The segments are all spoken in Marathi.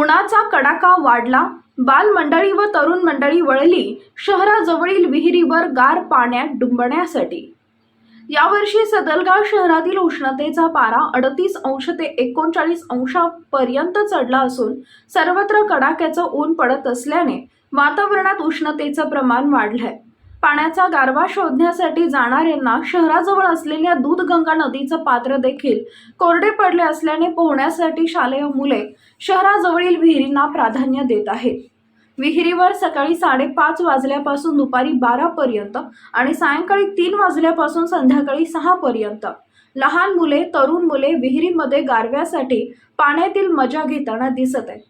उन्हाचा कडाका वाढला. बालमंडळी व तरुण मंडळी वळली. शहराजवळील विहिरीवर गार पाण्यात डुंबण्यासाठी. यावर्षी सदलगाव शहरातील उष्णतेचा पारा अडतीस अंश ते एकोणचाळीस अंशापर्यंत चढला असून सर्वत्र कडाक्याचं ऊन पडत असल्याने वातावरणात उष्णतेचं प्रमाण वाढलंय. पाण्याचा गारवा शोधण्यासाठी जाणाऱ्यांना शहराजवळ असलेल्या दूधगंगा नदीचं पात्र देखील कोरडे पडले असल्याने पोहण्यासाठी शालेय मुले शहराजवळील विहिरींना प्राधान्य देत आहेत. विहिरीवर सकाळी साडेपाच वाजल्यापासून दुपारी बारापर्यंत आणि सायंकाळी तीन वाजल्यापासून संध्याकाळी सहापर्यंत लहान मुले तरुण मुले विहिरीमध्ये गारव्यासाठी पाण्यातील मजा घेताना दिसत आहेत.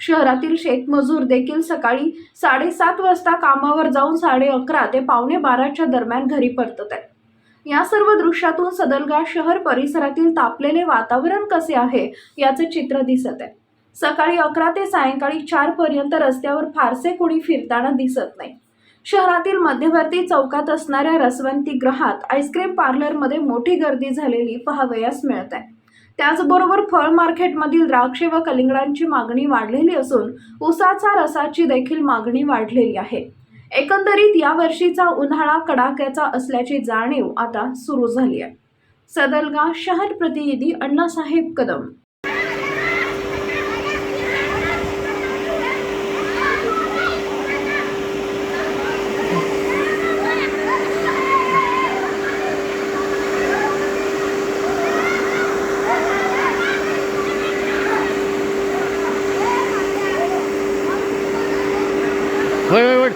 शहरातील शेतमजूर देखील सकाळी साडेसात वाजता कामावर जाऊन साडे अकरा ते पावणे बाराच्या दरम्यान घरी परतत आहेत. या सर्व दृश्यातून सदलगा शहर परिसरातील तापलेले वातावरण कसे आहे याचे चित्र दिसत आहे. सकाळी अकरा ते सायंकाळी चार पर्यंत रस्त्यावर फारसे कोणी फिरताना दिसत नाही. शहरातील मध्यवर्ती चौकात असणाऱ्या रसवंती ग्रहात आईस्क्रीम पार्लरमध्ये मोठी गर्दी झालेली पाहावयास मिळत आहे. त्याचबरोबर फळ मार्केटमधील द्राक्षे व कलिंगडांची मागणी वाढलेली असून उसाचा रसाची देखील मागणी वाढलेली आहे. एकंदरीत या वर्षीचा उन्हाळा कडाक्याचा असल्याची जाणीव आता सुरू झाली आहे. सदलगा शहर प्रतिनिधी Annasaheb Kadam. Wait, wait, wait.